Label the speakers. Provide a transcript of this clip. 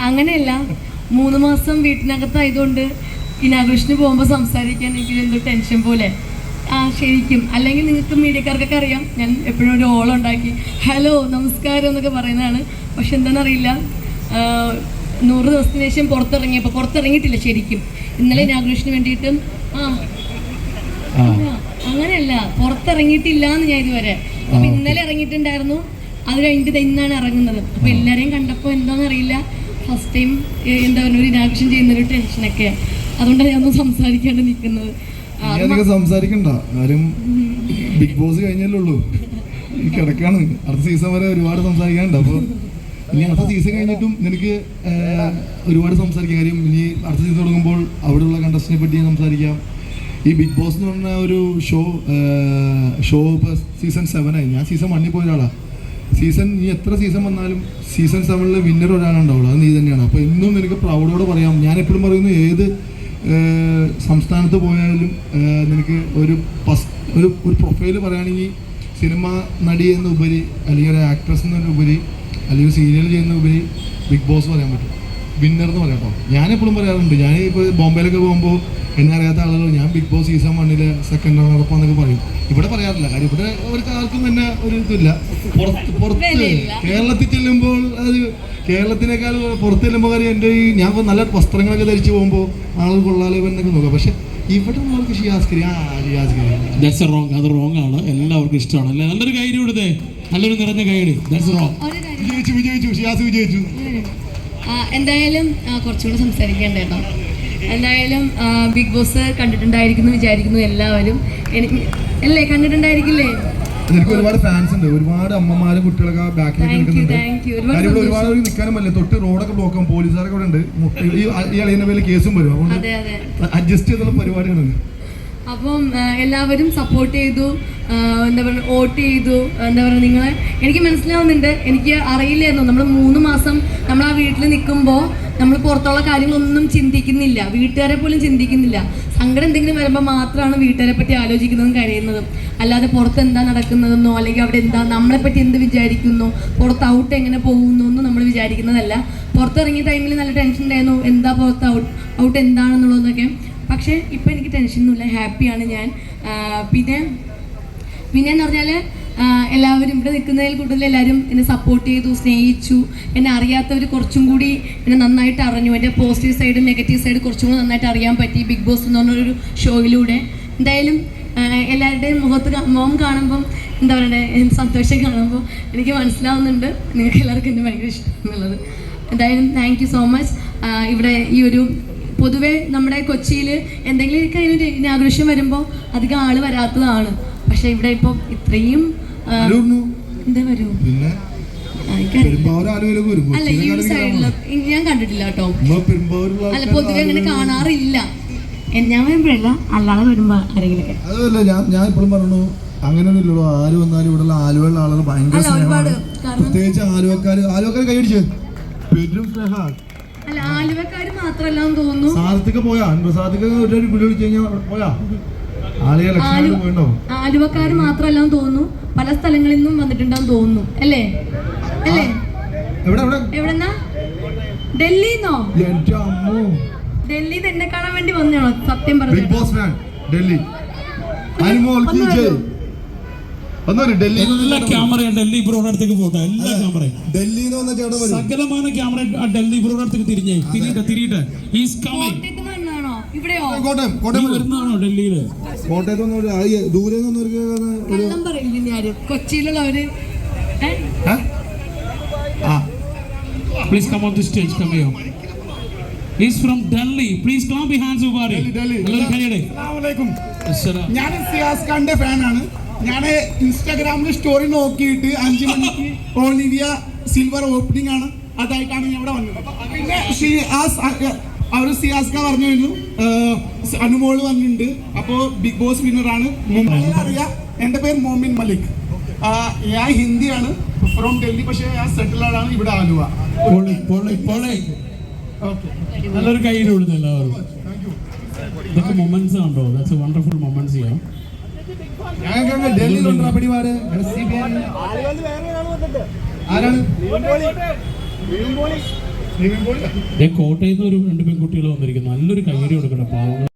Speaker 1: അങ്ങനെയല്ല. മൂന്ന് മാസം വീട്ടിനകത്തായതുകൊണ്ട് ഇനാഘോഷന് പോകുമ്പോൾ സംസാരിക്കാൻ എനിക്ക് എന്തോ ടെൻഷൻ പോലെ. ആ ശരിക്കും. അല്ലെങ്കിൽ നിങ്ങൾക്ക് മീഡിയക്കാർക്കൊക്കെ അറിയാം. ഞാൻ എപ്പോഴും ഒരു ഓളം ഉണ്ടാക്കി. ഹലോ നമസ്കാരം എന്നൊക്കെ പറയുന്നതാണ്. പക്ഷെ എന്താണെന്നറിയില്ല. നൂറ് ദിവസത്തിന് ശേഷം പുറത്തിറങ്ങിയപ്പോൾ പുറത്തിറങ്ങിയിട്ടില്ല ശരിക്കും. ഇന്നലെ ഇനാഘോഷന് വേണ്ടിയിട്ടും. ആ. അങ്ങനെയല്ല. പുറത്തിറങ്ങിയിട്ടില്ല എന്ന് ഞാൻ ഇതുവരെ. അപ്പൊ ഇന്നലെ ഇറങ്ങിയിട്ടുണ്ടായിരുന്നു. അത് കഴിഞ്ഞിട്ട് ഇന്നാണ് ഇറങ്ങുന്നത്. അപ്പൊ എല്ലാരെയും കണ്ടപ്പോ എന്താണെന്ന് അറിയില്ല ഫസ്റ്റ് ടൈം എന്താ പറയുക ഒരു ഇനാക്ഷൻ ചെയ്യുന്ന ഒരു ടെൻഷനൊക്കെ അതുകൊണ്ടാണ് ഞാനൊന്നും സംസാരിക്കാണ്ട് നിൽക്കുന്നത് ആ,
Speaker 2: സംസാരിക്കണ്ട. കാര്യം ബിഗ് ബോസ് കഴിഞ്ഞല്ലേ ഉള്ളൂ. ഈ കിടക്കാണ്. അടുത്ത സീസൺ വരെ ഒരുപാട് സംസാരിക്കാനുണ്ട്. അപ്പോൾ ഇനി അടുത്ത സീസൺ കഴിഞ്ഞിട്ടും നിനക്ക് ഒരുപാട് സംസാരിക്കാം. കാര്യം ഇനി അടുത്ത സീസൺ തുടങ്ങുമ്പോൾ അവിടെയുള്ള കണ്ടസ്റ്റിനെ പറ്റി സംസാരിക്കാം. ഈ ബിഗ് ബോസ് എന്ന് പറഞ്ഞ ഒരു ഷോ ഷോ ഇപ്പോൾ സീസൺ സെവനായി ഞാൻ സീസൺ വണ്ണിൽ പോയ ഒരാളാണ് സീസൺ നീ എത്ര സീസൺ വന്നാലും സീസൺ സെവനിലെ വിന്നർ ഒരാളുണ്ടാവുള്ളൂ. അത് നീ തന്നെയാണ്. അപ്പോൾ ഇന്നും നിനക്ക് പ്രൗഡോടെ പറയാം. ഞാൻ എപ്പോഴും പറയുന്നു ഏത് സംസ്ഥാനത്ത് പോയാലും നിനക്ക് ഒരു പസ് ഒരു ഒരു പ്രൊഫൈൽ പറയുകയാണെങ്കിൽ സിനിമ നടി എന്നുപരി അല്ലെങ്കിൽ ഒരു ആക്ട്രസ് എന്നതിനുപരി അല്ലെങ്കിൽ സീരിയൽ ചെയ്യുന്ന ഉപരി ബിഗ് ബോസ് പറയാൻ പറ്റും. വിന്നർ എന്ന് പറയാം കേട്ടോ ഞാനെപ്പോഴും പറയാറുണ്ട്. ഞാൻ ഇപ്പോൾ ബോംബെയിലൊക്കെ പോകുമ്പോൾ എന്നെ അറിയാത്ത ആളുകൾ ഞാൻ ബിഗ് ബോസ് സീസൺ വണ്ണിലെ സെക്കൻഡ് റണ്ണറപ്പ് എന്നൊക്കെ പറയും. ഇവിടെ പറയാറില്ല. കാര്യം ഇവിടെ അവർക്ക് ആർക്കും തന്നെ ഒരു ഇതില്ല പുറത്ത് പുറത്ത് കേരളത്തിൽ ചെല്ലുമ്പോൾ അത് കേരളത്തിനേക്കാൾ പുറത്ത് ചെല്ലുമ്പോൾ കാര്യം എന്റെ ഈ ഞാൻ നല്ല വസ്ത്രങ്ങളൊക്കെ ധരിച്ച് പോകുമ്പോൾ ആളുകൾ കൊള്ളാലോ എന്നൊക്കെ നോക്കാം. പക്ഷെ ഇവിടെ ഉള്ളവർക്ക് ഷിയാസ്കരി ആ ഷിയാസ്കരി
Speaker 3: ദാറ്റ്സ് റോങ് അത് റോങ് ആണ്. എല്ലാവർക്കും ഇഷ്ടമാണ്. അല്ലേ? നല്ലൊരു കൈ കൊടുത്തേ നല്ലൊരു നിറഞ്ഞ കൈ ദാറ്റ്സ് റോങ്
Speaker 1: ഒരു
Speaker 2: വിജയിച്ചു വിജയിച്ചു. ഷിയാസ് വിജയിച്ചു.
Speaker 1: എന്തായാലും കുറച്ചുകൂടെ സംസാരിക്കേണ്ട കേട്ടോ എന്തായാലും ബിഗ് ബോസ് കണ്ടിട്ടുണ്ടായിരിക്കുന്നു വിചാരിക്കുന്നു എല്ലാവരും. എനിക്ക് അല്ലേ കണ്ടിട്ടുണ്ടായിരിക്കില്ലേ?
Speaker 2: എനിക്ക് ഒരുപാട് ഫാൻസ് ഉണ്ട്. ഒരുപാട് അമ്മമാരും കുട്ടികളൊക്കെ ബാക്കിലേക്ക് നിൽക്കുന്നുണ്ട്.
Speaker 1: ഒരുപാട്
Speaker 2: പേര് നിൽക്കാനും പറ്റില്ല തൊട്ട് റോഡൊക്കെ ബ്ലോക്കും പോലീസുകാരൊക്കെ ഇവിടെ ഉണ്ട് ഈ ഈ അളിയന്റെ കേസും വരും. അതുകൊണ്ട്
Speaker 1: അതെ അതെ.
Speaker 2: അഡ്ജസ്റ്റ് ചെയ്തുള്ള പരിപാടിയാണ്
Speaker 1: അപ്പം എല്ലാവരും സപ്പോർട്ട് ചെയ്തു എന്താ പറയുക വോട്ട് ചെയ്തു എന്താ പറയുക നിങ്ങളെ എനിക്ക് മനസ്സിലാവുന്നുണ്ട്. എനിക്ക് അറിയില്ലായിരുന്നു. നമ്മൾ മൂന്ന് മാസം നമ്മൾ ആ വീട്ടിൽ നിൽക്കുമ്പോൾ നമ്മൾ പുറത്തുള്ള കാര്യങ്ങളൊന്നും ചിന്തിക്കുന്നില്ല. വീട്ടുകാരെ പോലും ചിന്തിക്കുന്നില്ല. സങ്കടം എന്തെങ്കിലും വരുമ്പോൾ മാത്രമാണ് വീട്ടുകാരെ പറ്റി ആലോചിക്കുന്നതും കഴിയുന്നതും. അല്ലാതെ പുറത്ത് എന്താ നടക്കുന്നതെന്നോ അല്ലെങ്കിൽ അവിടെ എന്താ നമ്മളെ പറ്റി എന്ത് വിചാരിക്കുന്നു പുറത്ത് ഔട്ട് എങ്ങനെ പോകുന്നു എന്നും നമ്മൾ വിചാരിക്കുന്നതല്ല. പുറത്തിറങ്ങിയ ടൈമിൽ നല്ല ടെൻഷൻ ഉണ്ടായിരുന്നു. എന്താ പുറത്ത് ഔട്ട് ഔട്ട് എന്താണെന്നുള്ളതൊക്കെ പക്ഷേ ഇപ്പം എനിക്ക് ടെൻഷനൊന്നുമില്ല ഹാപ്പിയാണ് ഞാൻ. പിന്നെ പിന്നെ എന്ന് പറഞ്ഞാൽ എല്ലാവരും ഇവിടെ നിൽക്കുന്നതിൽ കൂടുതൽ എല്ലാവരും എന്നെ സപ്പോർട്ട് ചെയ്തു സ്നേഹിച്ചു. എന്നെ അറിയാത്തവർ കുറച്ചും കൂടി എന്നെ നന്നായിട്ട് അറിഞ്ഞു. എന്റെ പോസിറ്റീവ് സൈഡും നെഗറ്റീവ് സൈഡും കുറച്ചും കൂടി നന്നായിട്ട് അറിയാൻ പറ്റി ബിഗ് ബോസ് എന്ന് പറഞ്ഞൊരു ഷോയിലൂടെ എന്തായാലും എല്ലാവരുടെയും മുഖത്ത് മുഖം കാണുമ്പം എന്താ പറയണ്ടേ സന്തോഷം കാണുമ്പോൾ എനിക്ക് മനസ്സിലാവുന്നുണ്ട്. നിങ്ങൾക്ക് എല്ലാവർക്കും എന്നെ ഭയങ്കര ഇഷ്ടം എന്നുള്ളത്. എന്തായാലും താങ്ക് യു സോ മച്ച് ഇവിടെ ഈ ഒരു പൊതുവെ നമ്മുടെ കൊച്ചിയിൽ എന്തെങ്കിലും അതിന് ഇനാഘോഷം വരുമ്പോൾ അധികം ആൾ വരാത്തതാണ്. പക്ഷെ ഇവിടെ ഇപ്പം ഇത്രയും എന്താ വരൂ? അല്ല ഈ ഒരു സൈഡിൽ ഞാൻ കണ്ടിട്ടില്ല കേട്ടോ. അല്ല പൊതുവെ അങ്ങനെ കാണാറില്ല. ഞാൻ വരുമ്പോഴല്ല അല്ലാതെ വരുമ്പോ ആരെങ്കിലൊക്കെ.
Speaker 2: അതല്ല ഞാൻ ഞാൻ ഇപ്പോഴും പറഞ്ഞു ആര് വന്നാലും ഇവിടെയുള്ള ആലുവയുള്ള ആളുകൾ ഭയങ്കര സ്നേഹമാണ്. പ്രത്യേകിച്ച് ആലുവക്കാര് ആലുവക്കാര് കൈയടിച്ച് പെരും സ്നേഹമാണ്
Speaker 1: അല്ല ആലുവക്കാര് മാത്രല്ല തോന്നുന്നു.
Speaker 2: പോയാ സാധത്തേക്ക് ഒരു വിളി വിളിച്ചു കഴിഞ്ഞാൽ പോയാ?
Speaker 1: ആലുവക്കാര് മാത്രല്ല തോന്നുന്നു. പല സ്ഥലങ്ങളിൽ നിന്നും വന്നിട്ടുണ്ടാവും തോന്നുന്നു. അല്ലേ? അല്ലേ?
Speaker 2: എവിടെ എവിടെ?
Speaker 1: എവിടെന്നാ? ഡൽഹിന്നോ? ഡൽഹി തന്നെ കാണാൻ വേണ്ടി വന്നാണോ സത്യം പറഞ്ഞു
Speaker 2: ഡൽഹി. അനുമോൾ കി ജയ് വന്നോര് ഡൽഹി
Speaker 3: എല്ലാ ക്യാമറയും ഡൽഹി ബ്രോയുടെ അടുത്തേക്ക് പോട്ടെ എല്ലാ ക്യാമറയും
Speaker 2: ഡൽഹിന്ന് വന്ന ചേട്ടൻ വരും?
Speaker 3: സകലമാന ക്യാമറ ഡൽഹി ബ്രോയുടെ അടുത്തേക്ക് തിരിഞ്ഞേ തിരിയട്ടെ തിരിയട്ടെ. ഈസ് കമ്മിങ്
Speaker 1: കോട്ടയത്ത് നിന്ന് വന്നതാണോ
Speaker 2: കോട്ടയം കോട്ടയം
Speaker 3: വരുന്നതാണോ ഡൽഹിയിൽ?
Speaker 2: കോട്ടയത്ത് വന്നവര് ദൂരെ നിന്നവർക്ക് ഒരു
Speaker 1: കള്ളം പറയില്ല ആരും കൊച്ചിയിലുള്ളവര്. ഏ?
Speaker 2: ഏ? ആ.
Speaker 3: Please come on the stage come here is from Delhi please clap hands. അസ്സലാമു
Speaker 4: അലൈക്കും ഞാൻ സിയാസ് ഖാന്റെ ഫാനാണ് ഞാൻ ഇൻസ്റ്റാഗ്രാമിൽ സ്റ്റോറി നോക്കിയിട്ട് അഞ്ചു മണിക്ക് ഓളിവിയ സിൽവർ ഓപ്പണിംഗ് ആണ്. അതായിട്ടാണ് ഞാൻ ഇവിടെ വന്നത്. പിന്നെ ഷിയാസ് അവർ സിയാസ് പറഞ്ഞു പറഞ്ഞിരുന്നു. അനുമോൾ വന്നിട്ടുണ്ട്. അപ്പോ ബിഗ് ബോസ് വിന്നറാണ് അറിയാം എന്റെ പേര് മോമിൻ മലിക്. ഞാൻ ഹിന്ദിയാണ് ഫ്രോം ഡൽഹി പക്ഷേ ഞാൻ സെറ്റിലാണ് ഇവിടെ ആലുവ.
Speaker 3: നല്ലൊരു കയ്യിലുള്ളത് എല്ലാവരും ഇതൊക്കെ മൊമെന്റ്സ് കണ്ടോ ദാറ്റ്സ് വണ്ടർഫുൾ മൊമെന്റ്സ് ചെയ്യാം
Speaker 2: ഞങ്ങൾക്ക് ഡൽഹിയിലുണ്ടോ പിടിപാട് സി ബി ഐ ആരാണ്?
Speaker 3: ദേ കോട്ടയത്ത് ഒരു രണ്ട് പെൺകുട്ടികൾ വന്നിരിക്കുന്നു. നല്ലൊരു കയ്യടി കൊടുക്കണം പാവങ്ങൾ